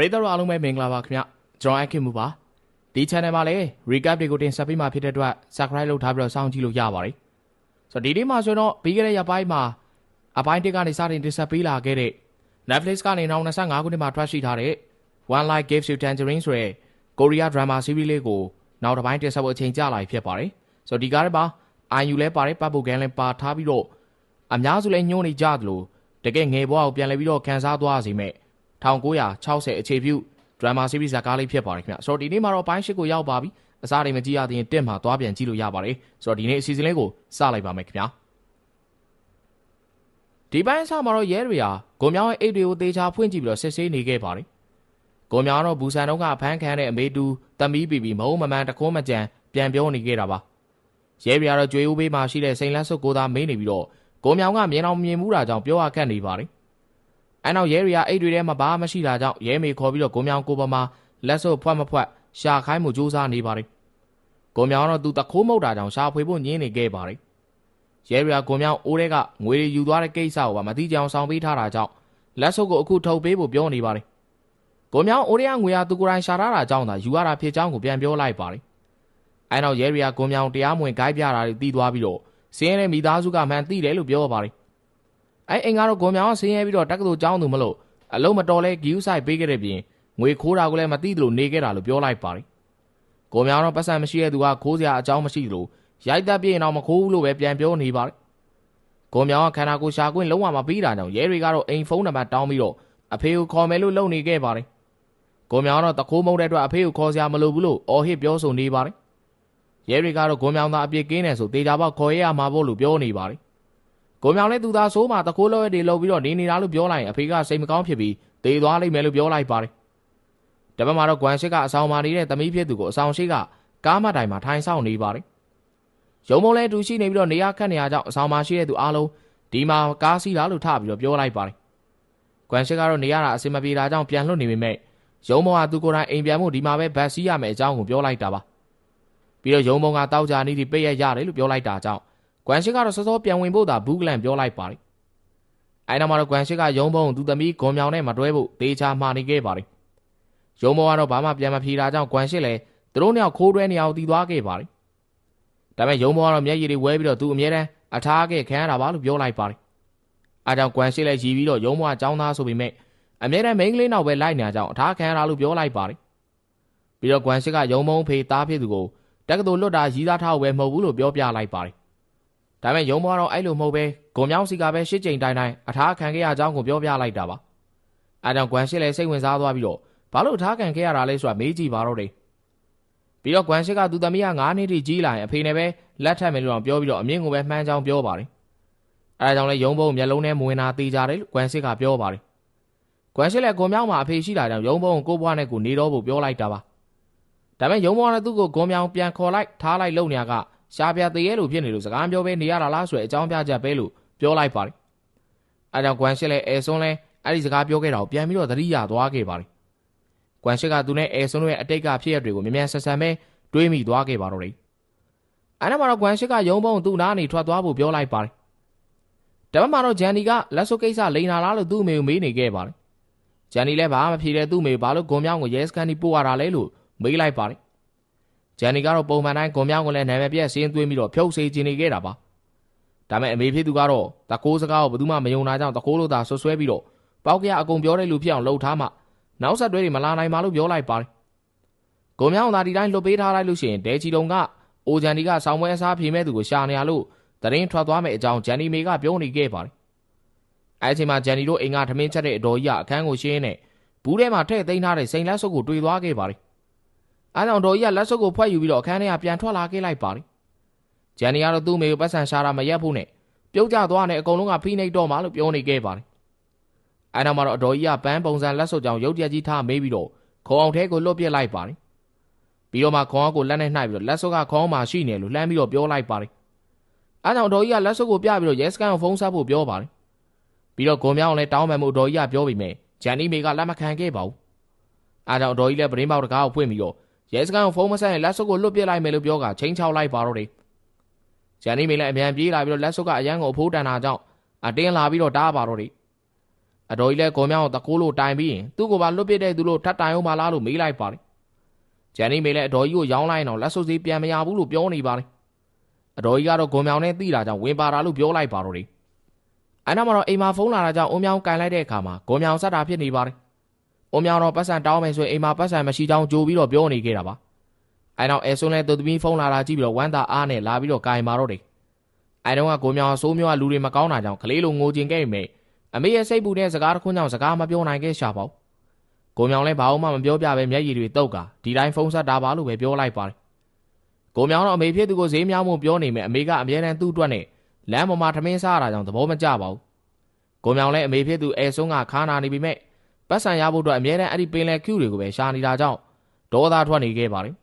ပရိသတ်တို့အားလုံးပဲမင်္ဂလာပါခင်ဗျကျွန်တော်အခင်မူပါဒီ channel မှာလည်း recap တွေကိုတင်ဆက်ပေးမှာဖြစ်တဲ့အတွက် subscribe လုပ်ထားပြီးတော့စောင့်ကြည့်လို့ရပါတယ်ဆိုတော့ဒီနေ့မှာဆိုတော့ပြီးခဲ့တဲ့ရက်ပိုင်းမှာအပိုင်းတစ်ကနေစတင်တင်ဆက်ပေးလာခဲ့တဲ့ Netflix ကနေနောက်25ခုနှစ်မှာထွက်ရှိထားတဲ့ One Life Gives You Tangerine ဆိုတဲ့ကိုရီးယား drama series လေးကိုနောက်တစ်ပိုင်းတင်ဆက်ဖို့အချိန်ကြာလာပြီဖြစ်ပါတယ်ဆိုတော့ဒီကားထဲမှာ IU လဲပါတယ်ပတ်ဖို့ကန်လဲပါထားပြီးတော့အများစုလဲညှိုးနေကြသလိုတကယ်ငယ်ဘဝကိုပြန်လဲပြီးတော့ကန်စားသွားစေမဲ့ 1960အခြေပြု drama series ဇာတ်ကားလေးဖြစ်ပါတယ်ခင်ဗျဆိုတော့ဒီနေ့မှာတော့ပိုင်း၈ကိုရောက်ပါပြီအစားတွေမကြည့်ရသေးရင်တက်မှာသွားပြန်ကြည့်လို့ရပါတယ်ဆိုတော့ဒီနေ့အစီအစဉ်လေးကိုစလိုက်ပါမယ်ခင်ဗျာဒီပိုင်းအစမှာတော့ရဲတွေဟာဂုံမြောင်းရဲ့အိတ်တွေကိုတေချာဖွင့်ကြည့်ပြီးတော့စစ်ဆေးနေခဲ့ပါတယ်ဂုံမြောင်းတော့ဘူဆန်တော့ကအဖမ်းခံတဲ့အမေတူတမီးပီပီမဟုတ်မမှန်တခိုးမကြံပြန်ပြောနေခဲ့တာပါရဲတွေကတော့ကြွေဦးဘေးမှာရှိတဲ့စိန်လက်စွပ်ကိုသာမေးနေပြီးတော့ဂုံမြောင်းကမြင်အောင်မြင်မှုတာကြောင့်ပြောရခက်နေပါတယ် အဲနောက်ရဲတွေကအိတ်တွေထဲမှာဘာမှမရှိတာကြောင့်ရဲမေခေါ်ပြီးတော့ကိုမြောင်ကိုပမာလက်စွပ်ဖွက်မဖွက်ရှာခိုင်းမှုစူးစမ်းနေပါတယ်။ကိုမြောင်တော့သူတခိုးမုတ်တာကြောင့်ရှာဖွေဖို့ညင်းနေခဲ့ပါတယ်။ရဲတွေကကိုမြောင်အိုးတွေကငွေတွေယူသွားတဲ့ကိစ္စကိုပါမသိကြအောင်ဆောင်ပေးထားတာကြောင့်လက်စွပ်ကိုအခုထုတ်ပေးဖို့ပြောနေပါတယ်။ကိုမြောင်အိုးတွေကငွေရသူကိုယ်တိုင်ရှာထားတာကြောင့်သာယူရတာဖြစ်ကြောင်းကိုပြန်ပြောလိုက်ပါတယ်။အဲနောက်ရဲတွေကကိုမြောင်တရားမဝင်ဂိုက်ပြတာတွေတီးသွားပြီးတော့စင်းရဲတဲ့မိသားစုကမှန်သိတယ်လို့ပြောပါတယ် အဲအိမ်ကတော့ဂုံမြောင်ဆင်းရဲပြီးတော့တက္ကသိုလ်ကျောင်းသူမလို့အလုံးမတော်လဲဂီယူဆိုင်ပေးခဲ့တဲ့ပြင်ငွေခိုးတာကိုလည်းမသိသလိုနေခဲ့တာလို့ပြောလိုက်ပါတယ်ဂုံမြောင်တော့ပတ်စံမရှိတဲ့သူကခိုးစရာအကြောင်းမရှိသလိုရိုက်တက်ပြင်းတော့မခိုးဘူးလို့ပဲပြန်ပြောနေပါတယ်ဂုံမြောင်ကခန္ဓာကိုယ်ရှာခွင့်လုံးဝမပြီးတာကြောင့်ရဲတွေကတော့အိမ်ဖုန်းနံပါတ်တောင်းပြီးတော့အဖေကိုခေါ်မယ်လို့လုပ်နေခဲ့ပါတယ်ဂုံမြောင်ကတော့တခိုးမုံတဲ့အတွက်အဖေကိုခေါ်စရာမလိုဘူးလို့အော်ဟစ်ပြောဆိုနေပါတယ်ရဲတွေကတော့ဂုံမြောင်သားအပြစ်ကင်းတယ်ဆိုတေချာပေါက်ခေါ်ရရမှာဖို့လို့ပြောနေပါတယ် ကိုမြောင်လည်းသူသားဆိုးမှတကိုးလောရဲတွေလှုပ်ပြီးတော့နေနေတာလို့ပြောလိုက်ရင်အဖေကစိတ်မကောင်းဖြစ်ပြီးတေသွားလိမ့်မယ်လို့ပြောလိုက်ပါတယ်။တပတ်မှာတော့ဂွမ်ရှစ်ကအဆောင်မာနေတဲ့သမီးဖြစ်သူကိုအဆောင်ရှိကကားမတိုင်မှာထိုင်ဆောင်နေပါတယ်။ရုံမုံလဲတူရှိနေပြီးတော့နေရခတ်နေရကြောင်းအဆောင်မှာရှိတဲ့သူအားလုံးဒီမှာကားစီးတာလို့ထပြီးတော့ပြောလိုက်ပါတယ်။ဂွမ်ရှစ်ကတော့နေရတာအဆင်မပြေတာကြောင့်ပြန်လွတ်နေပေမဲ့ရုံမုံကသူကိုယ်တိုင်အိမ်ပြန်မှုဒီမှာပဲဗတ်စီးရမယ်အကြောင်းကိုပြောလိုက်တာပါ။ပြီးတော့ရုံမုံကတောက်ကြနီးဒီပိတ်ရရတယ်လို့ပြောလိုက်တာကြောင့် ဂွမ်ရှစ်ကတော့စောစောပြန်ဝင်ဖို့သာဘူးကလန်ပြောလိုက်ပါတယ်။အဲနောက်မှာတော့ဂွမ်ရှစ်ကရုံးပုံသူသမီးဂွန်မြောင်နဲ့မတွဲဖို့တေချာမှာနေခဲ့ပါတယ်။ရုံးပုံကတော့ဘာမှပြန်မဖြေတာကြောင့်ဂွမ်ရှစ်လည်းသူတို့နှစ်ယောက်ခိုးတွဲနေအောင်တီးသွားခဲ့ပါတယ်။ဒါပေမဲ့ရုံးပုံကတော့မျက်ရည်တွေဝဲပြီးတော့သူအမြဲတမ်းအထားခဲ့ခံရတာပါလို့ပြောလိုက်ပါတယ်။အဲကြောင့်ဂွမ်ရှစ်လည်းရီးပြီးတော့ရုံးပုံကចောင်းသားဆိုပေမဲ့အမြဲတမ်းမိန်းကလေးနောက်ပဲလိုက်နေကြအောင်အထားခံရတာလို့ပြောလိုက်ပါတယ်။ပြီးတော့ဂွမ်ရှစ်ကရုံးပုံဖေးသားဖြစ်သူကိုတက်ကတူလွတ်တာရီးသားထားဝယ်မဟုတ်ဘူးလို့ပြောပြလိုက်ပါတယ် ဒါပေမဲ့ယုံမွားတော့အဲ့လိုမဟုတ်ပဲဂုံမြောင်းစီကပဲရှစ်ကြိမ်တိုင်းတိုင်းအထားခံခဲ့ရကြောင်းကိုပြောပြလိုက်တာပါအဲကြောင့်ဂွမ်ရှစ်လည်းစိတ်ဝင်စားသွားပြီးတော့ဘာလို့အထားခံခဲ့ရတာလဲဆိုတာမေးကြည့်ပါတော့တယ်ပြီးတော့ဂွမ်ရှစ်ကသူသမီးက9နှစ်ထိကြီးလာရင်အဖေနဲ့ပဲလက်ထပ်မယ်လို့တော့ပြောပြီးတော့အမြင့်ကိုပဲမှန်းကြောင်းပြောပါတယ်အဲဒါကြောင့်လည်းယုံဘုံမျက်လုံးထဲမဝင်တာတေးကြတယ်လို့ဂွမ်ရှစ်ကပြောပါတယ်ဂွမ်ရှစ်လည်းဂုံမြောင်းမှာအဖေရှိတာကြောင့်ယုံဘုံကိုဘွားနဲ့ကိုနေတော့ဖို့ပြောလိုက်တာပါဒါပေမဲ့ယုံဘွားကသူ့ကိုဂုံမြောင်းပြန်ခေါ်လိုက်ထားလိုက်လုံနေရက ရှားပြသေးရဲ့လို့ဖြစ်နေလို့စကားပြောပဲနေရတာလားဆိုတဲ့အကြောင်းပြချက်ပဲလို့ပြောလိုက်ပါတယ်။အဲကြောင့်ဂွမ်ရှစ်လည်းအဲဆွန်းလဲအဲ့ဒီစကားပြောခဲ့တာကိုပြန်ပြီးတော့သတိရသွားခဲ့ပါတယ်။ဂွမ်ရှစ်ကသူနဲ့အဲဆွန်းတို့ရဲ့အတိတ်ကဖြစ်ရတွေကိုမြ мян ဆက်ဆံပဲတွေးမိသွားခဲ့ပါတော့တယ်။အဲနောက်မှာတော့ဂွမ်ရှစ်ကယုံပုံသူ့နားနေထွက်သွားဖို့ပြောလိုက်ပါတယ်။တပတ်မှာတော့ဂျန်နီကလက်စုပ်ကိစ္စလိန်လာလားလို့သူ့အမေကိုမေးနေခဲ့ပါတယ်။ဂျန်နီလည်းဘာမှမဖြေတဲ့သူ့အမေဘာလို့ဂုံမြောင်းကိုရဲစကန်နီပို့ရတာလဲလို့မေးလိုက်ပါတယ် ဂျန်နီကတော့ပုံမှန်တိုင်းဂွန်မြောင်းကိုလည်းနာမည်ပြက်စင်းသွင်းပြီးတော့ဖြုတ်စေခြင်းနေခဲ့တာပါဒါမဲ့အမေဖြစ်သူကတော့တကိုးစကားကိုဘယ်သူမှမယုံတာကြောင့်တကိုးလို့သာဆွဆွဲပြီးတော့ပေါက်ကရအကုန်ပြောတဲ့လူဖြစ်အောင်လှုပ်ထားမှနောက်ဆက်တွဲတွေမလာနိုင်ပါလို့ပြောလိုက်ပါတယ်ဂုံမြောင်းသာဒီတိုင်းလွတ်ပေးထားလိုက်လို့ရှိရင်ဒဲချီတုံကအိုဂျန်ဒီကဆောင်းပွဲအစားဖြေမဲ့သူကိုရှာနေရလို့တရင်ထွက်သွားမယ်အကြောင်းဂျန်နီမေကပြောနေခဲ့ပါတယ်အဲအချိန်မှာဂျန်နီတို့အိမ်ကထမင်းချက်တဲ့အတော်ကြီးကအခန်းကိုရှင်းနေဘူးထဲမှာထည့်သိမ်းထားတဲ့စိန်လက်စုပ်ကိုတွေ့သွားခဲ့ပါတယ် အားကြောင့်ဒေါ်ကြီးကလက်စုပ်ကိုဖွက်ယူပြီးတော့အခန်းထဲကပြန်ထွက်လာခဲ့လိုက်ပါတယ်။ဂျန်နီကတော့သူ့မေကိုပတ်စံရှာတာမရက်ဖို့နဲ့ပြုတ်ကျသွားတဲ့အကုန်လုံးကဖိနှိပ်တော့မှလို့ပြောနေခဲ့ပါတယ်။အဲနောက်မှာတော့အတော်ကြီးကပန်းပုံစံလက်စုပ်ကြောင်ရုပ်တရက်ကြီးထားမေးပြီးတော့ခေါအောင်ထဲကိုလွတ်ပြစ်လိုက်ပါတယ်။ပြီးတော့မှခေါအောင်ကိုလက်နဲ့နှိုက်ပြီးတော့လက်စုပ်ကခေါအောင်မှာရှိနေလို့လှမ်းပြီးတော့ပြောလိုက်ပါတယ်။အဲကြောင့်အတော်ကြီးကလက်စုပ်ကိုပြပြီးတော့ရဲစကန်ကိုဖုန်းဆက်ဖို့ပြောပါတယ်။ပြီးတော့ဂုံမြောင်းလည်းတောင်းပန်မှုအတော်ကြီးကပြောပြီးမြဲဂျန်နီမေကလက်မခံခဲ့ပါဘူး။အဲကြောင့်အတော်ကြီးလည်းပရင်းပေါက်တကားကိုဖွင့်ပြီးတော့ ရဲစခန်းကိုဖုန်းမဆက်ရင်လက်စုပ်ကိုလွတ်ပစ်လိုက်မယ်လို့ပြောကချင်းချောက်လိုက်ပါတော့တယ်။ဂျန်နီမင်းလည်းအမြန်ပြေးလာပြီးတော့လက်စုပ်ကအရန်ကိုအဖိုးတန်တာကြောင့်အတင်းလာပြီးတော့တားပါတော့တယ်။အတော်ကြီးလဲကိုမြောင်ကိုတကိုးလို့တိုင်ပြီးရင်သူ့ကိုပါလွတ်ပစ်တဲ့သူလို့ထပ်တိုင်အောင်မလားလို့မေးလိုက်ပါတယ်ဂျန်နီမေလည်းအတော်ကြီးကိုရောင်းလိုက်အောင်လက်စွပ်စည်းပြန်မရဘူးလို့ပြောနေပါတယ်အတော်ကြီးကတော့ကိုမြောင်နဲ့တိတာကြောင့်ဝင်ပါတာလို့ပြောလိုက်ပါတော့တယ်အဲ့နောက်မှာတော့အိမ်မှာဖုန်းလာတာကြောင့်အုံမြောင်ကင်လိုက်တဲ့အခါမှာကိုမြောင်ဆက်တာဖြစ်နေပါတယ် အုံမြောင်တော့ပတ်စံတောင်းမယ်ဆိုရင်အိမ်မှာပတ်စံမရှိကြောင်းကြိုပြီးတော့ပြောနေခဲ့တာပါအဲ့နောက်အဲဆွန်းလဲသူသမီးဖုန်းလာတာကြည့်ပြီးတော့ဝမ်းသာအားနဲ့လာပြီးတော့ကင်ပါတော့တယ်အဲတုန်းကကိုမြောင်ဆိုးမျိုးကလူတွေမကောင်းတာကြောင့်ကလေးလိုငိုကျင်ခဲ့မိအမေရဲ့စိတ်ပူတဲ့စကားတစ်ခွန်းကြောင့်စကားမပြောနိုင်ခဲ့ရှာပေါ့ကိုမြောင်လည်းဘာမှမပြောပြပဲမျက်ရည်တွေတုတ်ကဒီတိုင်းဖုန်းဆက်တာပါလို့ပဲပြောလိုက်ပါတယ်ကိုမြောင်တော့အမေဖြစ်သူကိုဈေးများမှုပြောနေမယ်အမေကအမြဲတမ်းသူ့အတွက်နဲ့လမ်းပေါ်မှာထမင်းစားရတာကြောင့်သဘောမကျပါဘူးကိုမြောင်လည်းအမေဖြစ်သူအဲဆုံးကခါနာနေပြီမဲ့ ပတ်စံရဖို့အတွက်အမြဲတမ်းအဲ့ဒီပင်လယ်ကျူတွေကိုပဲရှာနေတာကြောင့်ဒေါသထွက်နေခဲ့ပါတယ်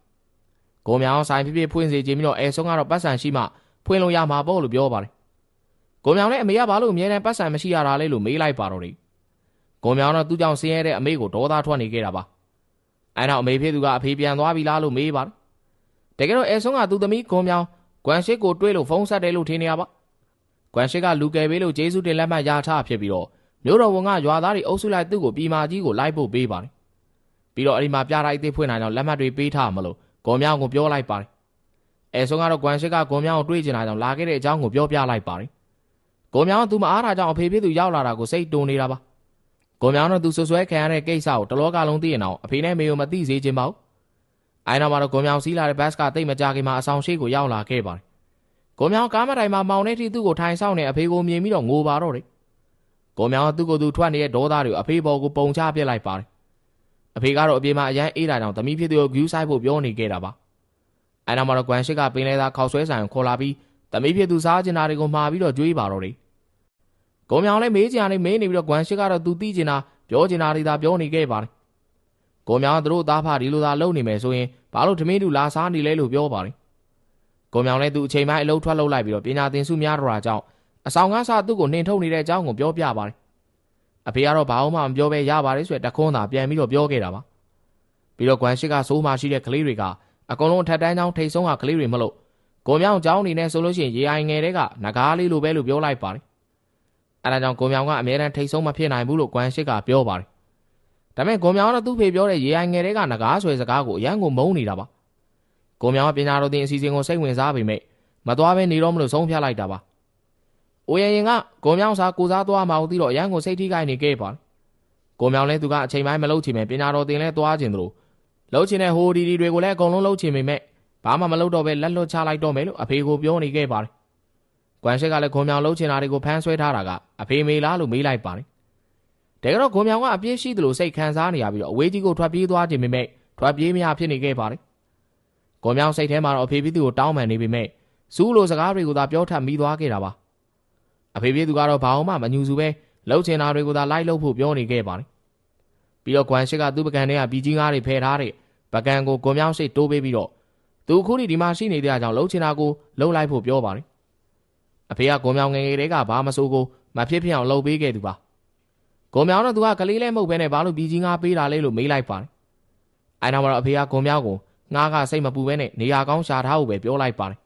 ကိုမြောင်ဆိုင်ဖြစ်ဖြစ်ဖွင့်စေခြင်းပြီးတော့အဲဆုံးကတော့ပတ်စံရှိမှဖွင့်လို့ရမှာပေါ့လို့ပြောပါတယ်ကိုမြောင်လည်းအမေကဘာလို့အမြဲတမ်းပတ်စံမရှိရတာလဲလို့မေးလိုက်ပါတော့တယ်ကိုမြောင်တော့သူ့ကြောင့်ဆင်းရဲတဲ့အမေကိုဒေါသထွက်နေခဲ့တာပါအဲနောက်အမေဖြစ်သူကအဖေပြန်သွားပြီလားလို့မေးပါတယ်တကယ်တော့အဲဆုံးကသူ့သမီးကိုမြောင်ကွမ်ရှိကိုတွေးလို့ဖုန်းဆက်တယ်လို့ထင်နေရပါကွမ်ရှိကလူကယ်ပေးလို့ဂျေစုတင်လက်မှတ်ရထားဖြစ်ပြီးတော့ မြို့တော်ဝန်ကရွာသားတွေအုပ်စုလိုက်သူ့ကိုပြည်မာကြီးကိုလိုက်ဖို့ပေးပါတယ်ပြီးတော့အဲ့ဒီမှာပြတိုင်းသိဖွင့်နိုင်တော့လက်မှတ်တွေပေးထားမလို့ဂွန်မြောင်ကိုပြောလိုက်ပါတယ်အဲဆုံးကတော့ကွမ်ရှိကဂွန်မြောင်ကိုတွေးချင်တာကြောင့်လာခဲ့တဲ့အကြောင်းကိုပြောပြလိုက်ပါတယ်ဂွန်မြောင်ကသူမအားတာကြောင့်အဖေဖြစ်သူရောက်လာတာကိုစိတ်တုန်နေတာပါဂွန်မြောင်တော့သူဆွဆွဲခံရတဲ့ကိစ္စကိုတလောကလုံးသိရင်တော့အဖေနဲ့မေကိုမသိစေချင်ပါဘူးအိုင်နောက်မှာတော့ဂွန်မြောင်စီးလာတဲ့ဘတ်ကတိတ်မကြခင်မှာအဆောင်ရှိကိုရောက်လာခဲ့ပါတယ်ဂွန်မြောင်ကားမတိုင်မှာမောင်နေထိသူ့ကိုထိုင်ဆောင်နေအဖေကိုမြင်ပြီးတော့ငိုပါတော့တယ် ဂွန်မြောင်ကသူ့ကိုယ်သူထွက်နေတဲ့ဒေါသတွေကိုအဖေပေါ်ကိုပုံချပြစ်လိုက်ပါတယ်အဖေကတော့အပြေမှာအရန်အေးတာကြောင့်သမီးဖြစ်သူကိုဂူးဆိုင်ဖို့ပြောနေခဲ့တာပါအဲနောက်မှာတော့ကွမ်ရှစ်ကပင်လဲသားခေါက်ဆွဲဆိုင်ကိုခေါ်လာပြီးသမီးဖြစ်သူစားကျင်တာတွေကိုမှာပြီးတော့ကြွေးပါတော့တယ်။ကိုမြောင်လည်းမေးကြတယ်မေးနေပြီးတော့ကွမ်ရှစ်ကတော့သူသိကျင်တာပြောကျင်တာတွေသာပြောနေခဲ့ပါတယ်။ကိုမြောင်ကသူတို့သားဖဒီလိုသာလုပ်နေမယ်ဆိုရင်ဘာလို့ဓမင်းတူလာစားနေလဲလို့ပြောပါတယ်။ကိုမြောင်လည်းသူအချိန်ပိုင်းအလုပ်ထွက်လုပ်လိုက်ပြီးတော့ပညာသင်စုများတော့တာကြောင့် အဆောင်ကားစားသူ့ကိုနှင်ထုတ်နေတဲ့အကြောင်းကိုပြောပြပါတယ်။အဖေကတော့ဘာမှမပြောဘဲရပါတယ်ဆိုတဲ့တခွန်းသာပြန်ပြီးတော့ပြောခဲ့တာပါ။ပြီးတော့ကွမ်ရှစ်ကစိုးမှရှိတဲ့ကလေးတွေကအကုန်လုံးထက်တန်းချောင်းထိတ်ဆုံးကကလေးတွေမလို့ကိုမြောင်ကျောင်းနေနဲ့ဆိုလို့ရှိရင်ရေအိုင်ငယ်တွေကငကားလေးလိုပဲလို့ပြောလိုက်ပါတယ်အဲဒါကြောင့်ကိုမြောင်ကအမြဲတမ်းထိတ်ဆုံးမဖြစ်နိုင်ဘူးလို့ကွမ်ရှစ်ကပြောပါတယ်ဒါပေမဲ့ကိုမြောင်ကတော့သူ့ဖေပြောတဲ့ရေအိုင်ငယ်တွေကငကားဆွဲစကားကိုအရန်ကိုမုန်းနေတာပါကိုမြောင်ကပညာတော်သင်အစီအစဉ်ကိုစိတ်ဝင်စားပေမဲ့မသွားဘဲနေတော့မလို့ဆုံးဖြတ်လိုက်တာပါ။ အိုရရင်ကကိုမြောင်စာကိုစားသွားမှောက်ပြီးတော့အရန်ကိုစိတ်ထိခိုက်နေခဲ့ပါတယ်။ကိုမြောင်လည်းသူကအချိန်ပိုင်းမလုပ်ချင်ပဲပညာတော်သင်လဲသွားခြင်းတို့လှုပ်ချင်တဲ့ဟိုဒီဒီတွေကိုလည်းအကုန်လုံးလှုပ်ချင်ပေမဲ့ဘာမှမလုပ်တော့ပဲလက်လွတ်ချလိုက်တော့မယ်လို့အဖေကိုပြောနေခဲ့ပါတယ်။ကွမ်ရှက်ကလည်းခွန်မြောင်လှုပ်ချင်တာတွေကိုဖမ်းဆွဲထားတာကအဖေမေလားလို့မေးလိုက်ပါတယ်။တကယ်တော့ခွန်မြောင်ကအပြည့်ရှိသလိုစိတ်ခံစားနေရပြီးတော့အဝေးကြီးကိုထွက်ပြေးသွားခြင်းပေမဲ့ထွက်ပြေးမရဖြစ်နေခဲ့ပါတယ်။ခွန်မြောင်စိတ်ထဲမှာတော့အဖေပြည်သူကိုတောင်းပန်နေပေမဲ့စူးလိုစကားတွေကိုသာပြောထပ်မိသွားခဲ့တာပါ။ အဖေပြည်သူကတော့ဘာမှမညူစုပဲလှုပ်ချင်တာတွေကိုသာလိုက်လုပ်ဖို့ပြောနေခဲ့ပါတယ်ပြီးတော့ကွမ်ရှစ်ကသူ့ပကံထဲကဘီကြီးငါးတွေဖယ်ထားတဲ့ပကံကိုကွန်မြောင်းရှိတိုးပေးပြီးတော့သူခုထိဒီမှာရှိနေတဲ့ကြောင့်လှုပ်ချင်တာကိုလှုပ်လိုက်ဖို့ပြောပါတယ်အဖေကကွန်မြောင်းငယ်ငယ်တွေကဘာမစိုးကိုမဖြစ်ဖြစ်အောင်လှုပ်ပေးခဲ့သူပါကွန်မြောင်းတော့သူကကလေးလဲမဟုတ်ဘဲနဲ့ဘာလို့ဘီကြီးငါးပေးတာလဲလို့မေးလိုက်ပါတယ်အဲနောက်မှာတော့အဖေကကွန်မြောင်းကိုငါးကစိတ်မပူဘဲနဲ့နေရာကောင်းရှာထားဖို့ပဲပြောလိုက်ပါတယ်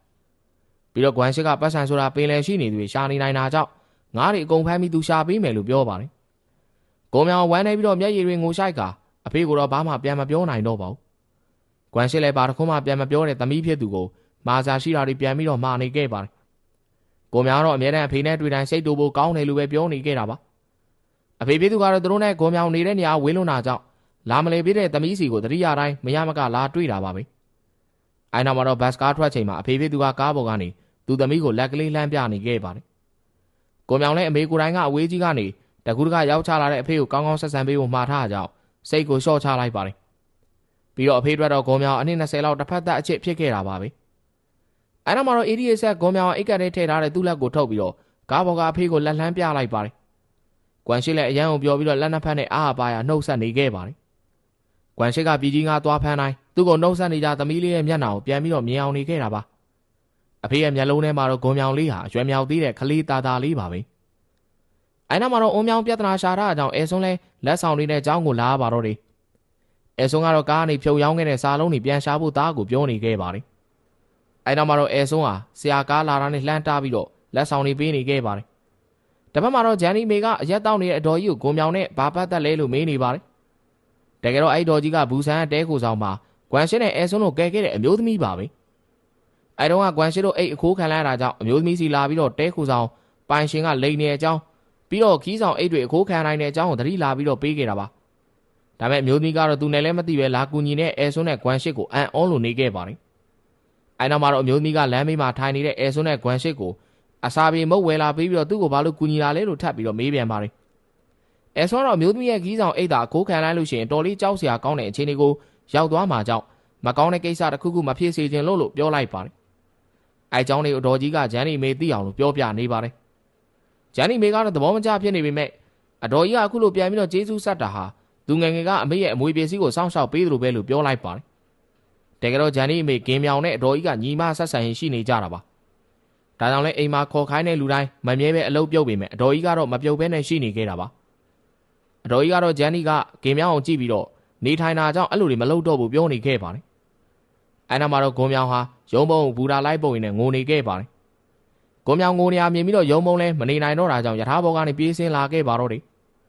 ပြီးတော့ကွမ်ရှစ်ကပတ်ဆန်ဆိုတာပင်လယ်ရှိနေသူတွေရှာနေနိုင်တာကြောင့်ငါးတွေအကုန်ဖမ်းပြီးသူရှာပေးမယ်လို့ပြောပါတယ်ကိုမြောင်ဝမ်းနေပြီးတော့မျက်ရည်တွေငိုရှိုက်ကအဖေကိုတော့ဘာမှပြန်မပြောနိုင်တော့ပါဘူး။ကွမ်ရှစ်လည်းဘာတစ်ခုမှပြန်မပြောတဲ့သမီးဖြစ်သူကိုမာစာရှိတာတွေပြန်ပြီးတော့မှာနေခဲ့ပါတယ်။ကိုမြောင်တော့အမြဲတမ်းအဖေနဲ့တွေ့တိုင်းစိတ်တူဖို့ကောင်းတယ်လို့ပဲပြောနေခဲ့တာပါ။အဖေဖြစ်သူကတော့သူတို့နဲ့ကိုမြောင်နေတဲ့နေရာဝေးလွန်းတာကြောင့်လာမလဲပြတဲ့သမီးစီကိုတတိယတိုင်းမရမကလာတွေ့တာပါပဲ။အဲနောက်မှာတော့ဘတ်ကားထွက်ချိန်မှာအဖေဖြစ်သူကကားပေါ်ကနေ သူသမီးကိုလက်ကလေးလှမ်းပြနေခဲ့ပါတယ်။ကိုမြောင်လည်းအမေကိုယ်တိုင်ကအဝေးကြီးကနေတကူတကရောက်ချလာတဲ့အဖေကိုကောင်းကောင်းဆက်ဆံပေးဖို့မှာထားကြအောင်စိတ်ကိုလျှော့ချလိုက်ပါတယ်ပြီးတော့အဖေအတွက်တော့ဂုံမြောင်အနည်း20လောက်တစ်ဖက်သက်အချစ်ဖြစ်ခဲ့တာပါပဲအဲ့တော့မှတော့ ADA ဆက်ဂုံမြောင်အိတ်ကထဲထည့်ထားတဲ့သူ့လက်ကိုထုတ်ပြီးတော့ကားပေါ်ကအဖေကိုလက်လှမ်းပြလိုက်ပါတယ်ကွမ်ရှိလည်းအရန်ကိုပြောပြီးတော့လက်နှစ်ဖက်နဲ့အားပါရနှုတ်ဆက်နေခဲ့ပါတယ်ကွမ်ရှိကပြည်ကြီးငါသွားဖမ်းတိုင်းသူ့ကိုနှုတ်ဆက်နေကြသမီးလေးရဲ့မျက်နှာကိုပြန်ပြီးတော့မြင်အောင်နေခဲ့တာပါ အဖေရဲ့မျက်လုံးထဲမှာတော့ဂုံမြောင်လေးဟာရွယ်မြောက်သေးတဲ့ခလေးသားသားလေးပါပဲအဲနောက်မှာတော့အုံမြောင်ပြဿနာရှာတာအကြောင်းအဲဆွန်းလဲလက်ဆောင်လေးနဲ့အကြောင်းကိုလာပါတော့တယ်အဲဆွန်းကတော့ကားကနေဖြုတ်ရောင်းခဲ့တဲ့စာလုံးတွေပြန်ရှာဖို့သားကိုပြောနေခဲ့ပါတယ်အဲနောက်မှာတော့အဲဆွန်းဟာဆရာကားလာတာနဲ့လှမ်းတားပြီးတော့လက်ဆောင်တွေပေးနေခဲ့ပါတယ်။တစ်ဖက်မှာတော့ဂျန်နီမေကအရက်တောက်နေတဲ့အတော်ကြီးကိုကိုမြောင်နဲ့ဘာပတ်သက်လဲလို့မေးနေပါတယ်။တကယ်တော့အဲ့တော်ကြီးကဘူဆန်တဲကိုဆောင်မှာကွမ်ရှင်းနဲ့အဲဆွန်းတို့ကဲခဲ့တဲ့အမျိုးသမီးပါပဲ။ အဲတော့ကကွမ်ရှင်းတို့အိတ်အခိုးခံလိုက်ရတာကြောင့်အမျိုးသမီးစီလာပြီးတော့တဲကိုဆောင်ပိုင်ရှင်ကလိန်နေတဲ့အကြောင်းပြီးတော့ခီးဆောင်အိတ်တွေအခိုးခံနိုင်တဲ့အကြောင်းကိုသတိလာပြီးတော့ပေးခဲ့တာပါ။ဒါပေမဲ့အမျိုးသမီးကတော့သူနဲ့လည်းမသိပဲလာကူညီနဲ့အဲဆွန်းနဲ့ကွမ်ရှစ်ကိုအန်အောလို့နေခဲ့ပါတယ်။အဲနောက်မှာတော့အမျိုးသမီးကလမ်းမေးမှာထိုင်နေတဲ့အဲဆွန်းနဲ့ကွမ်ရှစ်ကိုအစာပြေမုတ်ဝယ်လာပြီးပြီးတော့သူ့ကိုဘာလို့ကူညီလာလဲလို့ထပ်ပြီးတော့မေးပြန်ပါတယ်။အဲဆွန်းတော့မျိုးသမီးရဲ့ခီးဆောင်အိတ်သာအခိုးခံလိုက်လို့ရှိရင်တော်လေးကြောက်စရာကောင်းတဲ့အခြေအနေကိုရောက်သွားမှာကြောင့်မကောင်းတဲ့ကိစ္စတစ်ခုခုမဖြစ်စေချင်လို့လို့ပြောလိုက်ပါတယ်။ အဲအကြောင်းလေးအတော်ကြီးကဂျန်နီမေသိအောင်လို့ပြောပြနေပါတယ်။ဂျန်နီမေကတော့သဘောမကျဖြစ်နေပေမဲ့အတော်ကြီးကအခုလိုပြန်ပြီးတော့ဂျေဇူးဆက်တာဟာသူငယ်ငယ်ကအမေရဲ့အမွေပစ္စည်းကိုစောင့်ရှောက်ပေးသလိုပဲလို့ပြောလိုက်ပါတယ်။တကယ်တော့ဂျန်နီမေကင်းမြောင်နဲ့အတော်ကြီးကညီမဆက်ဆံရင်ရှိနေကြတာပါ။ဒါကြောင့်လဲအိမ်မှာခေါ်ခိုင်းတဲ့လူတိုင်းမမြဲပဲအလုပ်ပြုတ်ပေမဲ့အတော်ကြီးကတော့မပြုတ်ဘဲနဲ့ရှိနေခဲ့တာပါ။အတော်ကြီးကတော့ဂျန်နီကကင်းမြောင်ကိုကြည့်ပြီးတော့နေထိုင်တာကြောင့်အဲ့လိုတွေမလုပ်တော့ဘူးပြောနေခဲ့ပါတယ်။ အဲ့နာမှာတော့ဂွန်မြောင်ဟာရုံးပုံဘူတာလိုက်ပုံရင်နဲ့ငိုနေခဲ့ပါတယ်။ဂွန်မြောင်ငိုနေရမြင်ပြီးတော့ရုံးပုံလဲမနေနိုင်တော့တာကြောင့်ယထာဘောကနေပြေးဆင်းလာခဲ့ပါတော့တယ်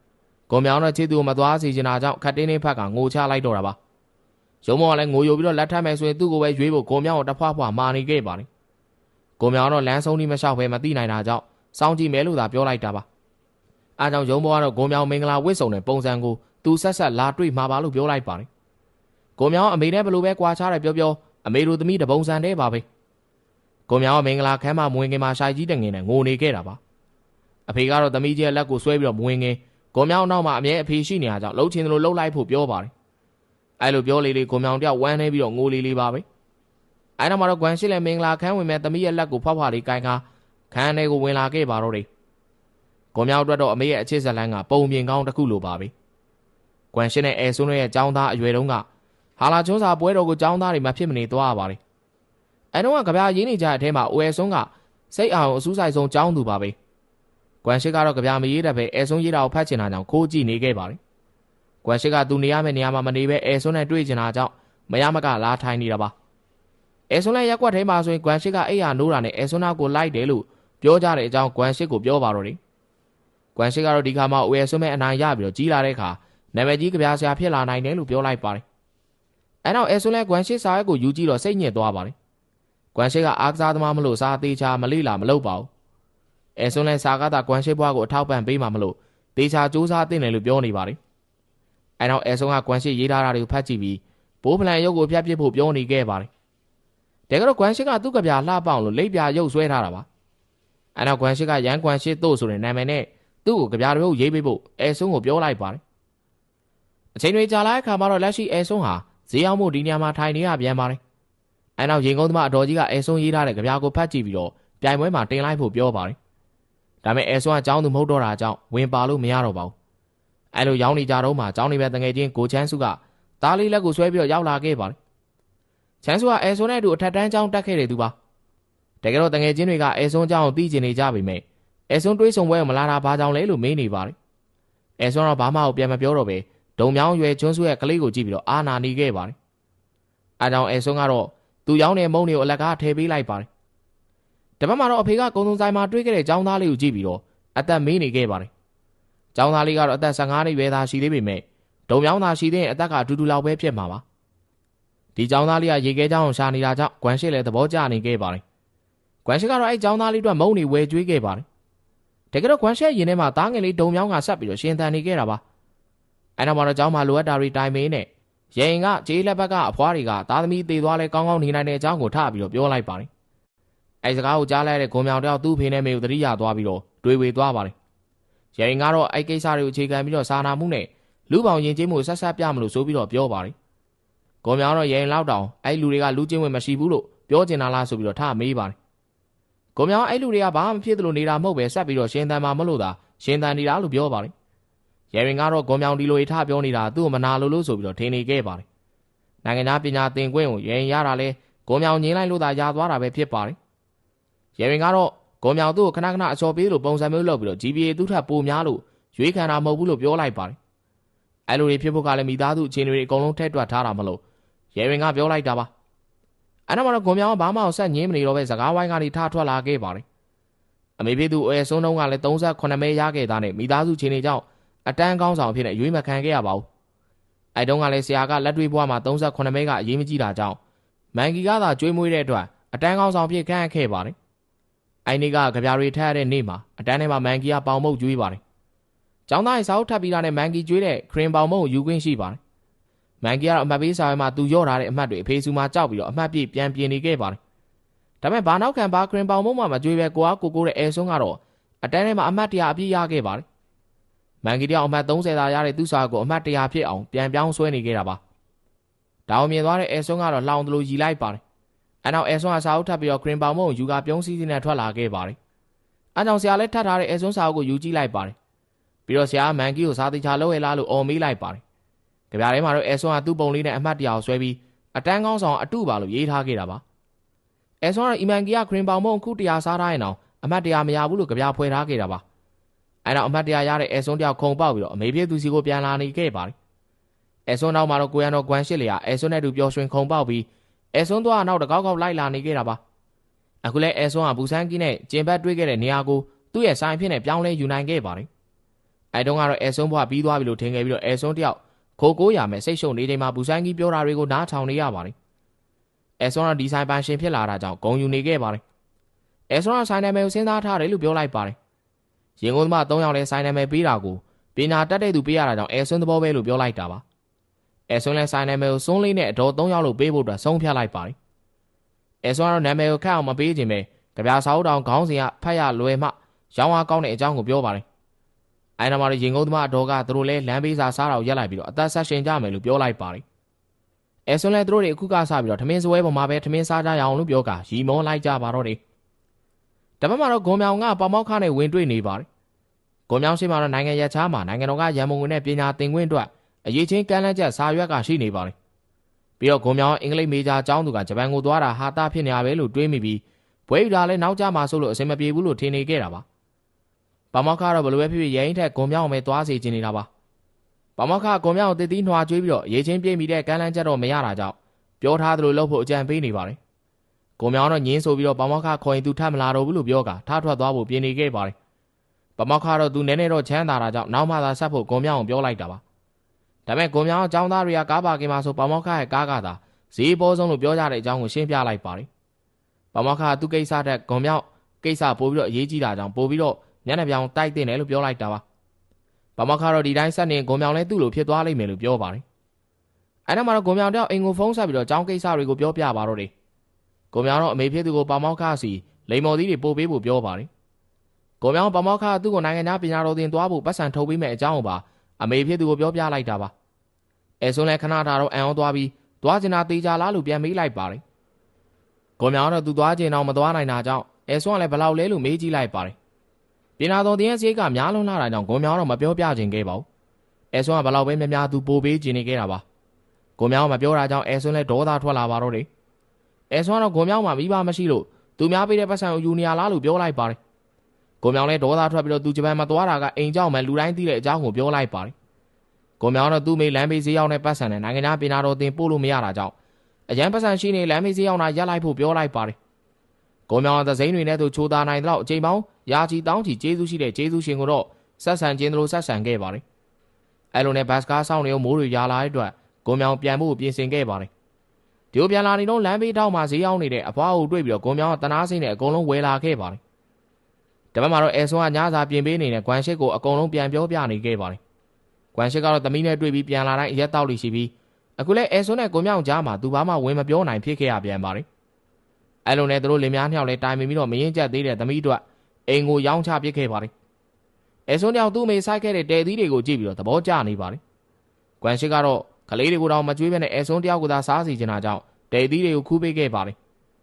။ဂွန်မြောင်တော့ချစ်သူကိုမသွားစေချင်တာကြောင့်ခတ်တင်းတင်းဖက်ကငိုချလိုက်တော့တာပါ။ရုံးပုံကလည်းငိုယိုပြီးတော့လက်ထပ်မယ်ဆိုရင်သူ့ကိုပဲရွေးဖို့ဂွန်မြောင်ကိုတဖွာဖွာမာနေခဲ့ပါတယ်။ဂွန်မြောင်တော့လမ်းဆုံးကြီးမလျှောက်ဘဲမသိနိုင်တာကြောင့်စောင်းကြည့်မယ်လို့သာပြောလိုက်တာပါ။အားကြောင့်ရုံးဘောကတော့ဂွန်မြောင်မင်္ဂလာဝစ်စုံတဲ့ပုံစံကိုသူဆက်ဆက်လာတွေ့မှာပါလို့ပြောလိုက်ပါတယ်။ကိုမြောင်အမေနဲ့ဘလို့ပဲကြွာချတယ်ပြောပြော အမေတို့သမီးတပုံစံတည်းပါပဲ။ကိုမြောင်ကမင်္ဂလာခမ်းမမွေငင်မှာရှိုက်ကြီးတငင်နဲ့ငိုနေခဲ့တာပါ။အဖေကတော့သမီးကြီးရဲ့လက်ကိုဆွဲပြီးတော့မွေငင်ကိုမြောင်နောက်မှာအမြဲအဖေရှိနေရကြောင်းလှုပ်ချင်တယ်လို့လှုပ်လိုက်ဖို့ပြောပါတယ်။အဲလိုပြောလေလေကိုမြောင်တယောက်ဝမ်းနေပြီးတော့ငိုလေးလေးပါပဲ။အဲနောက်မှာတော့ကွမ်ရှိလည်းမင်္ဂလာခမ်းဝင်မဲ့သမီးရဲ့လက်ကိုဖွားဖွားလေးကိုင်းခါခမ်းထဲကိုဝင်လာခဲ့ပါတော့တယ်။ကိုမြောင်အတွက်တော့အမေရဲ့အချစ်ဇလန်းကပုံပြင်ကောင်းတစ်ခုလိုပါပဲ။ကွမ်ရှင်းနဲ့အဲဆွန်းတို့ရဲ့ចောင်းသားအရွယ်တုန်းက ဟာလာကျွန်းစာပွဲတော်ကိုចောင်းသားတွေမဖြစ်မနေသွားရပါတယ်။အဲတော့ကကြပြားရင်းနေကြတဲ့အထဲမှာအိုအဲဆွန်းကစိတ်အောင်အစူးဆိုင်ဆုံးចောင်းသူပါပဲ။ကွမ်ရှစ်ကတော့ကြပြားမရေးတတ်ပဲအဲဆွန်းရေးတာကိုဖတ်ချင်တာကြောင့်ခိုးကြည့်နေခဲ့ပါတယ်။ကွမ်ရှစ်ကသူနေရမယ့်နေရာမှာမနေပဲအဲဆွန်းနဲ့တွေ့ချင်တာကြောင့်မရမကလာထိုင်နေတာပါ။အဲဆွန်းလည်းရက်ွက်ထဲမှာဆိုရင်ကွမ်ရှစ်ကအိယာနိုးတာနဲ့အဲဆွန်းနာကိုလိုက်တယ်လို့ပြောကြတဲ့အကြောင်းကွမ်ရှစ်ကိုပြောပါတော့တယ်။ကွမ်ရှစ်ကတော့ဒီခါမှာအိုအဲဆွန်းမဲ့အနိုင်ရပြီးတော့ကြီးလာတဲ့အခါနာမည်ကြီးကြပြားဆရာဖြစ်လာနိုင်တယ်လို့ပြောလိုက်ပါတယ်။ အဲနောက်အဲဆွန်းလဲဂွမ်ရှစ်စာရက်ကိုယူကြည့်တော့စိတ်ညစ်သွားပါတယ်။ဂွမ်ရှစ်ကအားကစားသမားမလို့စာသေးချာမလေးလာမလုပ်ပါဘူး။အဲဆွန်းလဲစာကသာဂွမ်ရှစ်ဘွားကိုအထောက်ပံ့ပေးမှာမလို့တေချာစူးစမ်းသင့်တယ်လို့ပြောနေပါတယ်။အဲနောက်အဲဆွန်းကဂွမ်ရှစ်ရေးထားတာတွေကိုဖတ်ကြည့်ပြီးဘိုးဖလန်ရုပ်ကိုဖျက်ပစ်ဖို့ပြောနေခဲ့ပါတယ်။တကယ်တော့ဂွမ်ရှစ်ကသူ့ကြပြားလှပေါအောင်လို့လိပ်ပြာရုပ်ဆွဲထားတာပါ။အဲနောက်ဂွမ်ရှစ်ကရန်ဂွမ်ရှစ်တို့ဆိုတဲ့နာမည်နဲ့သူ့ကိုကြပြားရုပ်ရေးပေးဖို့အဲဆွန်းကိုပြောလိုက်ပါတယ်အချိန်တွေကြာလာတဲ့အခါမှာတော့လက်ရှိအဲဆွန်းဟာ ဈေးအောင်မှုဒီနေရာမှာထိုင်နေရပြန်ပါတယ်။အဲနောက်ရင်ကုန်းသမားအတော်ကြီးကအဲဆွန်းရေးထားတဲ့ကြပြာကိုဖတ်ကြည့်ပြီးတော့ပြိုင်ပွဲမှာတင်လိုက်ဖို့ပြောပါတယ်။ဒါပေမဲ့အဲဆွန်းကကျောင်းသူမဟုတ်တော့တာကြောင့်ဝင်ပါလို့မရတော့ပါဘူး။အဲလိုရောင်းနေကြတော့မှကျောင်းနေပဲတငယ်ချင်းကိုချမ်းစုကသားလေးလက်ကိုဆွဲပြီးတော့ရောက်လာခဲ့ပါတယ်။ချမ်းစုကအဲဆွန်းနဲ့အတူအထက်တန်းကျောင်းတက်ခဲ့တဲ့သူပါ။တကယ်တော့တငယ်ချင်းတွေကအဲဆွန်းကျောင်းကိုသိကျင်နေကြပေမဲ့အဲဆွန်းတွေးဆုံပွဲကိုမလာတာဘာကြောင့်လဲလို့မေးနေပါတယ်။အဲဆွန်းတော့ဘာမှပြန်မပြောတော့ပဲ ဒုံမြောင်းရွယ်ကျွန်းစုရဲ့ကလေးကိုကြည့်ပြီးတော့အာနာနေခဲ့ပါတယ်။အားကြောင့်အဲဆွန်းကတော့သူရောင်းတဲ့မုံတွေကိုအလကားထည့်ပေးလိုက်ပါတယ်။တပတ်မှာတော့အဖေကကုံစုံဆိုင်မှာတွေ့ခဲ့တဲ့ចောင်းသားလေးကိုကြည့်ပြီးတော့အသက်မေးနေခဲ့ပါတယ်။ចောင်းသားလေးကတော့အသက်15နှစ်ရွယ်သားရှိသေးပေမဲ့ဒုံမြောင်းသားရှိတဲ့အသက်ကအတူတူလောက်ပဲဖြစ်မှာပါ။ဒီចောင်းသားလေးကရေခဲချောင်းကိုရှာနေတာကြောင့်ဂွမ်ရှစ်လည်းသဘောကျနေခဲ့ပါတယ်။ဂွမ်ရှစ်ကတော့အဲចောင်းသားလေးအတွက်မုံတွေဝယ်ကျွေးခဲ့ပါတယ်။တကယ်တော့ဂွမ်ရှစ်ရင်ထဲမှာသားငယ်လေးဒုံမြောင်းကဆက်ပြီးတော့ရှင်သန်နေခဲ့တာပါ။ အဲ့တော့မှတော့ကျောင်းမှာလိုအပ်တာတွေတိုင်မင်းနဲ့ရေရင်ကဂျေးလက်ဘက်ကအဖွားတွေကသားသမီးတေသွားလဲကောင်းကောင်းနေနိုင်တဲ့အကြောင်းကိုထပြီးတော့ပြောလိုက်ပါတယ်။အဲ့စကားကိုကြားလိုက်တဲ့ဂုံမြောင်တယောက်သူ့ဖေနဲ့မေကိုတတိယသွားပြီးတော့တွေးဝေသွားပါတယ်။ရေရင်ကတော့အဲ့ကိစ္စတွေကိုအခြေခံပြီးတော့စာနာမှုနဲ့လူပေါင်းယဉ်ကျေးမှုဆက်ဆက်ပြမလို့ဆိုပြီးတော့ပြောပါတယ်။ဂုံမြောင်တော့ရေရင်လောက်တောင်အဲ့လူတွေကလူချင်းဝင်မရှိဘူးလို့ပြောကျင်တာလားဆိုပြီးတော့ထမေးပါတယ်။ဂုံမြောင်အဲ့လူတွေကဘာမှမဖြစ်သလိုနေတာမဟုတ်ပဲဆက်ပြီးတော့ရှင်တန်မှာမလို့သာရှင်တန်နေတာလို့ပြောပါတယ် ရဲရင်ကတော့ဂွန်မြောင်ဒီလိုထပြောနေတာသူ့ကိုမနာလို့လို့ဆိုပြီးတော့ထင်နေခဲ့ပါတယ်။နိုင်ငံသားပညာသင်ခွင့်ကိုရဲရင်ရတာလဲဂွန်မြောင်ငင်းလိုက်လို့သာရသွားတာပဲဖြစ်ပါတယ်။ရဲရင်ကတော့ဂွန်မြောင်သူ့ကိုခဏခဏအချော်ပေးလို့ပုံစံမျိုးလုပ်ပြီးတော့ GPA သူ့ထပ်ပိုများလို့ရွေးခံတာမဟုတ်ဘူးလို့ပြောလိုက်ပါတယ်။အဲလိုတွေဖြစ်ဖို့ကလည်းမိသားစုအခြေအနေတွေအကုန်လုံးထည့်တွက်ထားတာမလို့ရဲရင်ကပြောလိုက်တာပါ။အဲ့တော့မှတော့ဂွန်မြောင်ကဘာမှဆက်ငင်းမနေတော့ပဲစကားဝိုင်းကနေထထွက်လာခဲ့ပါတယ်။အမေဖြစ်သူအဲဆွန်းတုံးကလည်း38မဲရခဲ့တာနဲ့မိသားစုချင်းတွေကြောင့် အတန်းကောင်းဆောင်အဖြစ်နဲ့ရွေးမခံခဲ့ရပါဘူးအဲတုန်းကလည်းဆရာကလက်တွေ့ဘဝမှာ38မဲကအရေးမကြီးတာကြောင့်မန်ကီကသာကြွေးမွေးတဲ့အတွက်အတန်းကောင်းဆောင်ဖြစ်ခန့်ခဲ့ပါတယ်အိုင်နေကကြပြာတွေထက်ရတဲ့နေ့မှာအတန်းထဲမှာမန်ကီကပေါင်မုတ်ကျွေးပါတယ်ကျောင်းသားရဲ့စာအုပ်ထပ်ပြီးတာနဲ့မန်ကီကျွေးတဲ့ခရင်ပေါင်မုတ်ကိုယူခွင့်ရှိပါတယ်မန်ကီကတော့အမှတ်ပေးစာရွက်မှာသူရော့ထားတဲ့အမှတ်တွေအဖေစုမှာကြောက်ပြီးတော့အမှတ်ပြည့်ပြန်ပြင်နေခဲ့ပါတယ်ဒါပေမဲ့ဘာနောက်ခံဘာခရင်ပေါင်မုတ်မှမကြွေးပဲကိုအားကိုကိုတဲ့အဲဆွန်းကတော့အတန်းထဲမှာအမှတ်တရအပြည့်ရခဲ့ပါတယ် မန်ကီတယောက်အမှတ်30သာရတဲ့သူ့စာကိုအမှတ်တရဖြစ်အောင်ပြန်ပြောင်းဆွဲနေခဲ့တာပါဒါအောင်မြင်သွားတဲ့အဲဆွန်းကတော့လောင်တလို့ရီလိုက်ပါတယ်အဲနောက်အဲဆွန်းကစာအုပ်ထပ်ပြီးတော့ခရင်ပေါင်မုတ်ကိုယူကပြုံးစည်းစည်းနဲ့ထွက်လာခဲ့ပါတယ်အဲကြောင့်ဆရာလည်းထပ်ထားတဲ့အဲဆွန်းစာအုပ်ကိုယူကြည့်လိုက်ပါတယ်ပြီးတော့ဆရာကမန်ကီကိုစာတိချာလုပ်ရလားလို့အော်မေးလိုက်ပါတယ်ကြပြားထဲမှာတော့အဲဆွန်းကသူ့ပုံလေးနဲ့အမှတ်တရကိုဆွဲပြီးအတန်းကောင်းဆောင်အတုပါလို့ရေးထားခဲ့တာပါအဲဆွန်းကတော့အီမန်ကီကခရင်ပေါင်မုတ်ခုတရားစားထားရင်တော့အမှတ်တရမရဘူးလို့ကြပြားဖွဲထားခဲ့တာပါ အဲတော့အမှတ်တရရတဲ့အဲဆွန်းတယောက်ခုံပေါက်ပြီးတော့အမေပြေသူစီကိုပြန်လာနေခဲ့ပါတယ်အဲဆွန်းနောက်မှာတော့ကိုရန်တော်ကွမ်ရှစ်လျာအဲဆွန်းနဲ့တူပျော်ရွှင်ခုံပေါက်ပြီးအဲဆွန်းသွားနောက်တကောက်ကောက်လိုက်လာနေခဲ့တာပါအခုလဲအဲဆွန်းကဘူဆန်းကီနဲ့ကျင်ဘတ်တွေးခဲ့တဲ့နေရာကိုသူ့ရဲ့ဆိုင်ဖြစ်နဲ့ပြောင်းလဲယူနိုင်ခဲ့ပါတယ်အဲတုန်းကတော့အဲဆွန်းဘွားပြီးသွားပြီလို့ထင်ခဲ့ပြီးတော့အဲဆွန်းတယောက်ခိုကိုးရမယ်စိတ်ရှုပ်နေချိန်မှာဘူဆန်းကီပြောတာတွေကိုနားထောင်နေရပါတယ်အဲဆွန်းကဒီဆိုင်ပန်ရှင်ဖြစ်လာတာကြောင့်ဂုံယူနေခဲ့ပါတယ်အဲဆွန်းကဆိုင်နာမည်ကိုစဉ်းစားထားတယ်လို့ပြောလိုက်ပါတယ် ရင်ကုန်သမား၃ယောက်လဲဆိုင်နာမည်ပေးတာကိုပညာတတ်တဲ့သူပေးရတာကြောင့်အဲဆွန်းသဘောပဲလို့ပြောလိုက်တာပါအဲဆွန်းလဲဆိုင်နာမည်ကိုစွန်းလေးနဲ့အတော်၃ယောက်လို့ပေးဖို့အတွက်ဆုံးဖြတ်လိုက်ပါတယ်အဲဆွန်းကတော့နာမည်ကိုခက်အောင်မပေးခြင်းပဲကြပြာစာအုပ်တောင်ခေါင်းစဉ်ကဖတ်ရလွယ်မှရောင်းအားကောင်းတဲ့အကြောင်းကိုပြောပါတယ်အဲနာမှာရင်ကုန်သမားအတော်ကသူတို့လဲလမ်းပေးစာစားတာကိုရက်လိုက်ပြီးတော့အသက်ဆက်ရှင်ကြမယ်လို့ပြောလိုက်ပါတယ်အဲဆွန်းလဲသူတို့တွေအခုကစားပြီးတော့ထမင်းစပွဲပေါ်မှာပဲထမင်းစားကြရအောင်လို့ပြောကရီမောလိုက်ကြပါတော့တယ် တပတ်မှာတော့ဂွန်မြောင်ကပေါမောက်ခနဲ့ဝင်တွေ့နေပါတယ်။ဂွန်မြောင်ရှိမှာတော့နိုင်ငံရခြားမှာနိုင်ငံတော်ကရန်ပုံငွေနဲ့ပညာသင်ခွင့်အတွက်အရေးချင်းကမ်းလှမ်းချက်စာရွက်ကရှိနေပါတယ်။ပြီးတော့ဂွန်မြောင်အင်္ဂလိပ်မေဂျာကျောင်းသူကဂျပန်ကိုသွားတာဟာတာဖြစ်နေရပဲလို့တွေးမိပြီးဘွဲယူတာလည်းနောက်ကျမှဆိုလို့အဆင်မပြေဘူးလို့ထင်နေခဲ့တာပါ။ပေါမောက်ခကတော့ဘလိုပဲဖြစ်ဖြစ်ရဲရင်ထက်ဂွန်မြောင်ပဲသွားစီခြင်းနေတာပါ။ပေါမောက်ခဂွန်မြောင်တည်တည်နှွာကျွေးပြီးတော့အရေးချင်းပြေးမိတဲ့ကမ်းလှမ်းချက်တော့မရတာကြောင့်ပြောထားသလိုလုပ်ဖို့အကြံပေးနေပါတယ်။ ကိုမြောင်တော့ညင်းဆိုပြီးတော့ပမောက္ခခေါ်ရင်သူထပ်မလာတော့ဘူးလို့ပြောကထားထွက်သွားဖို့ပြင်နေခဲ့ပါတယ်ပမောက္ခတော့သူနည်းနည်းတော့ချမ်းသာတာကြောင့်နောက်မှသာဆက်ဖို့ကိုမြောင်ကိုပြောလိုက်တာပါဒါပေမဲ့ကိုမြောင်အကြောင်းသားတွေကကားပါကင်မှာဆိုပမောက္ခရဲ့ကားကသာဈေးပေါ်ဆုံးလို့ပြောကြတဲ့အကြောင်းကိုရှင်းပြလိုက်ပါတယ်ပမောက္ခသူကိစ္စတဲ့ဂုံမြောက်ကိစ္စပို့ပြီးတော့အရေးကြီးတာကြောင့်ပို့ပြီးတော့ညနေပြောင်တိုက်တင်တယ်လို့ပြောလိုက်တာပါပမောက္ခတော့ဒီတိုင်းဆက်နေဂုံမြောင်လည်းသူ့လိုဖြစ်သွားလိမ့်မယ်လို့ပြောပါတယ်အဲ့ဒါမှတော့ဂုံမြောင်တယောက်အိမ်ကိုဖုန်းဆက်ပြီးတော့အကြောင်းကိစ္စတွေကိုပြောပြပါတော့တယ် ကိုမြောင်တော့အမေဖြစ်သူကိုပေါမောက်ခစီလိန်မော်သီးတွေပို့ပေးဖို့ပြောပါတယ်ကိုမြောင်ပေါမောက်ခသူ့ကိုနိုင်ငံသားပညာတော်သင်သွားဖို့ပတ်စံထုတ်ပေးမယ်အကြောင်းကိုပါအမေဖြစ်သူကိုပြောပြလိုက်တာပါအဲဆိုလဲခဏတာတော့အံအောင်သွားပြီးသွားကျင်တာတေးကြလားလို့ပြန်မေးလိုက်ပါတယ်ကိုမြောင်တော့သူသွားကျင်တော့မသွားနိုင်တာကြောင့်အဲဆိုကလည်းဘလောက်လဲလို့မေးကြည့်လိုက်ပါတယ်ပညာတော်သင်ရဲ့စရိတ်ကများလွန်းလာတာကြောင့်ကိုမြောင်တော့မပြောပြခြင်းခဲ့ပါဘူးအဲဆိုကဘလောက်ပဲများများသူပို့ပေးခြင်းနေခဲ့တာပါကိုမြောင်မပြောတာကြောင့်အဲဆိုလဲဒေါသထွက်လာပါတော့တယ် အဲဆွမ်းတော့ဂုံမြောင်းမှာမိဘမရှိလို့သူများပေးတဲ့ပတ်စံကိုယူနေရလားလို့ပြောလိုက်ပါတယ်ဂုံမြောင်းလည်းဒေါသထွက်ပြီးတော့သူဂျပန်မှာသွားတာကအိမ်ကြောက်မှလူတိုင်းသိတဲ့အကြောင်းကိုပြောလိုက်ပါတယ်ဂုံမြောင်းတော့သူ့မိလမ်းဘေးဈေးရောက်တဲ့ပတ်စံနဲ့နိုင်ငံသားပင်နာတော်တင်ပို့လို့မရတာကြောင့်အရန်ပတ်စံရှိနေလမ်းဘေးဈေးရောက်တာရက်လိုက်ဖို့ပြောလိုက်ပါတယ်ဂုံမြောင်းကသစိမ်းတွေနဲ့သူချိုးသားနိုင်တော့အချိန်ပေါင်းရာချီတောင်းချီကျေးဇူးရှိတဲ့ကျေးဇူးရှင်ကိုတော့ဆက်ဆံခြင်းတို့ဆက်ဆံခဲ့ပါတယ်အဲလိုနဲ့ဘတ်စကားဆောင်နေမိုးတွေရာလာတဲ့အတွက်ဂုံမြောင်းပြန်ဖို့ပြင်ဆင်ခဲ့ပါတယ် ဒီလိုပြန်လာနေတော့လမ်းဘေးတောက်မှာဈေးရောက်နေတဲ့အဖွားကိုတွေ့ပြီးတော့ဂုံမြောင်းကတနာစိမ့်နဲ့အကုန်လုံးဝယ်လာခဲ့ပါတယ်။တပတ်မှာတော့အဲဆွမ်းကညစာပြင်ပေးနေတဲ့ကွမ်ရှစ်ကိုအကုန်လုံးပြန်ပြောပြနေခဲ့ပါတယ်။ကွမ်ရှစ်ကတော့သမီးနဲ့တွေ့ပြီးပြန်လာတိုင်းအရက်တောက်လိရှိပြီးအခုလဲအဲဆွမ်းနဲ့ဂုံမြောင်းကြားမှာသူဘာမှဝင်မပြောနိုင်ဖြစ်ခဲ့ရပြန်ပါတယ်။အဲလိုနဲ့သူတို့လင်မယားနှစ်ယောက်လဲတိုင်ပင်ပြီးတော့မရင်ကျက်သေးတဲ့သမီးတို့အိမ်ကိုရောင်းချပစ်ခဲ့ပါတယ်။အဲဆွမ်းတယောက်သူ့မိဆိုင်ခဲ့တဲ့တဲသီးတွေကိုကြည့်ပြီးတော့သဘောကျနေပါတယ်။ကွမ်ရှစ်ကတော့ ကလေးတွေကိုတော့မကြွေးဘဲနဲ့အဲဆွန်းတယောက်ကိုသာစားစီချင်တာကြောင့်ဒဲသီးတွေကိုခူးပေးခဲ့ပါတယ်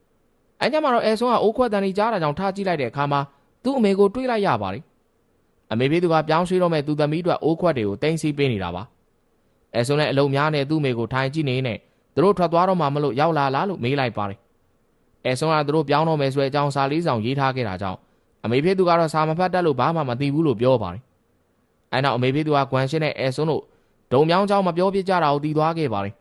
။အဲညမှာတော့အဲဆွန်းကအိုးခွက်တန်ကြီးကြားတာကြောင့်ထားကြည့်လိုက်တဲ့အခါမှာသူ့အမေကိုတွေးလိုက်ရပါတယ်။အမေဖေးသူကပြောင်းရွှေ့တော့မဲ့သူသမီးတို့အိုးခွက်တွေကိုတင်းစီပေးနေတာပါ။အဲဆွန်းလည်းအလုံးများနဲ့သူ့အမေကိုထိုင်ကြည့်နေနဲ့သူတို့ထွက်သွားတော့မှမလို့ရောက်လာလားလို့မေးလိုက်ပါတယ်။အဲဆွန်းကသူတို့ပြောင်းတော့မယ်ဆိုတဲ့အကြောင်းစာလေးဆောင်ရေးထားခဲ့တာကြောင့်အမေဖေးသူကတော့စာမဖတ်တတ်လို့ဘာမှမသိဘူးလို့ပြောပါတယ်။အဲနောက်အမေဖေးသူကဂွမ်ရှင်းနဲ့အဲဆွန်းတို့ ဒုံမြောင်းเจ้าမပြောပြကြတာကိုတီးသွားခဲ့ပါတယ်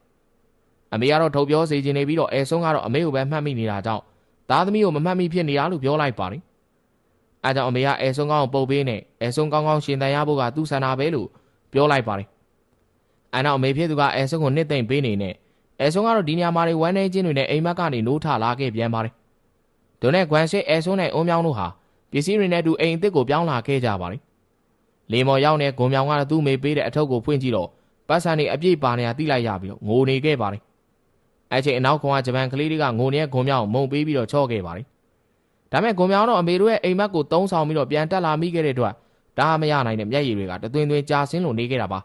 အမေကတော့ထုတ်ပြောစေချင်နေပြီးတော့အဲဆုံးကတော့အမေကိုပဲမှတ်မိနေတာကြောင့်သားသမီးကိုမမှတ်မိဖြစ်နေတာလို့ပြောလိုက်ပါတယ်အဲ အဲကြောင့်အမေကအဲဆုံးကောင်းကိုပုတ်ပေးနဲ့အဲဆုံးကောင်းကောင်းရှင်တန်ရဖို့ကသူ့ဆန္ဒပဲလို့ပြောလိုက်ပါတယ်အဲနောက်အမေဖြစ်သူကအဲဆုံးကိုနှစ်သိမ့်ပေးနေနဲ့အဲဆုံးကတော့ဒီညမှာတွေဝမ်းနေခြင်းတွေနဲ့အိမ်မက်ကနေနိုးထလာခဲ့ပြန်ပါတယ်ဒုနဲ့ဂွမ်ရှစ်အဲဆုံးနဲ့အုံမြောင်းတို့ဟာပစ္စည်းတွေနဲ့အတူအိမ်အစ်စ်ကိုပြောင်းလာခဲ့ကြပါတယ်လေမော်ရောက်နေဂုံမြောင်ကတော့သူ့မေပေးတဲ့အထုပ်ကိုဖွင့်ကြည့်တော့ ပတ်စံတွေအပြည့်ပါနေတာသိလိုက်ရပြီးတော့ငိုနေခဲ့ပါတယ်အဲ့ချိန်အနောက်ကောင်ကဂျပန်ကလေးတွေကငိုနေတဲ့ဂုံမြောင်ကိုမုံပေးပြီးတော့ချော့ခဲ့ပါတယ်ဒါမဲ့ဂုံမြောင်တော့အမေတို့ရဲ့အိမ်မက်ကိုတုံးဆောင်ပြီးတော့ပြန်တက်လာမိခဲ့တဲ့အတွက်ဒါမရနိုင်တဲ့မျက်ရည်တွေကတသွင်းသွင်းကြာဆင်းလို့နေခဲ့တာပါ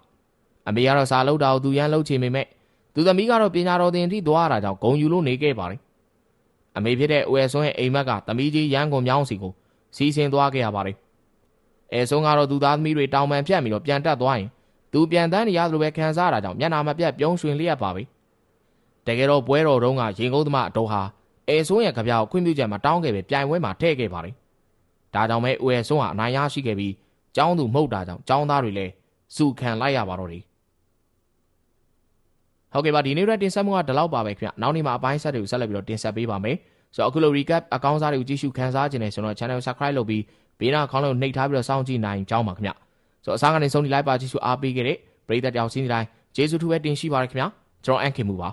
အမေကတော့စာလုပ်တာကိုသူရန်လုပ်ချင်ပေမဲ့သူသမီးကတော့ပညာတော်သင်အထိသွားရတာကြောင့်ဂုံယူလို့နေခဲ့ပါတယ်အမေဖြစ်တဲ့အိုအဲဆွန်းရဲ့အိမ်မက်ကသမီးကြီးရန်ကုန်မြောင်းစီကိုစီးဆင်းသွားခဲ့ရပါတယ်အဲဆုံးကတော့သူသားသမီးတွေတောင်ပန်ဖြတ်ပြီးတော့ပြန်တက်သွားရင် သူပြန်တန်းနေရသလိုပဲခံစားရတာကြောင့်မျက်နာမပြတ်ပြုံးရွှင်လျက်ပါပဲတကယ်တော့ပွဲတော်တုန်းကရင်ကုန်းသမားအတော်ဟာအဲဆုံးရဲ့ကြပြားကိုခွင့်ပြုချက်မှာတောင်းခဲ့ပဲပြိုင်ပွဲမှာထည့်ခဲ့ပါတယ်ဒါကြောင့်ပဲအိုအဲဆုံးဟာအနိုင်ရရှိခဲ့ပြီးကျောင်းသူမှုတ်တာကြောင့်ကျောင်းသားတွေလည်းစုခံလိုက်ရပါတော့တယ်ဟုတ်ကဲ့ပါဒီနေ့ရက်တင်ဆက်မှုကဒီလောက်ပါပဲခင်ဗျနောက်နေ့မှာအပိုင်းဆက်တွေကိုဆက်လက်ပြီးတော့တင်ဆက်ပေးပါမယ်ဆိုတော့အခုလို recap အကောင့်စားတွေကိုကြည့်ရှုခန်းစားခြင်းနဲ့ဆိုတော့ channel subscribe လုပ်ပြီးဘေးနားခေါင်းလုံးနှိပ်ထားပြီးတော့စောင့်ကြည့်နိုင်ကြောင်းပါခင်ဗျ ဆိုတော့အစားကနေဆုံးဒီလိုက်ပါကြည့်ရှုအားပေးခဲ့တဲ့ပရိသတ်တယောက်စီးနေတိုင်းကျေးဇူးထူးပဲတင်ရှိပါရခင်ဗျကျွန်တော်အန်ခင်မူပါ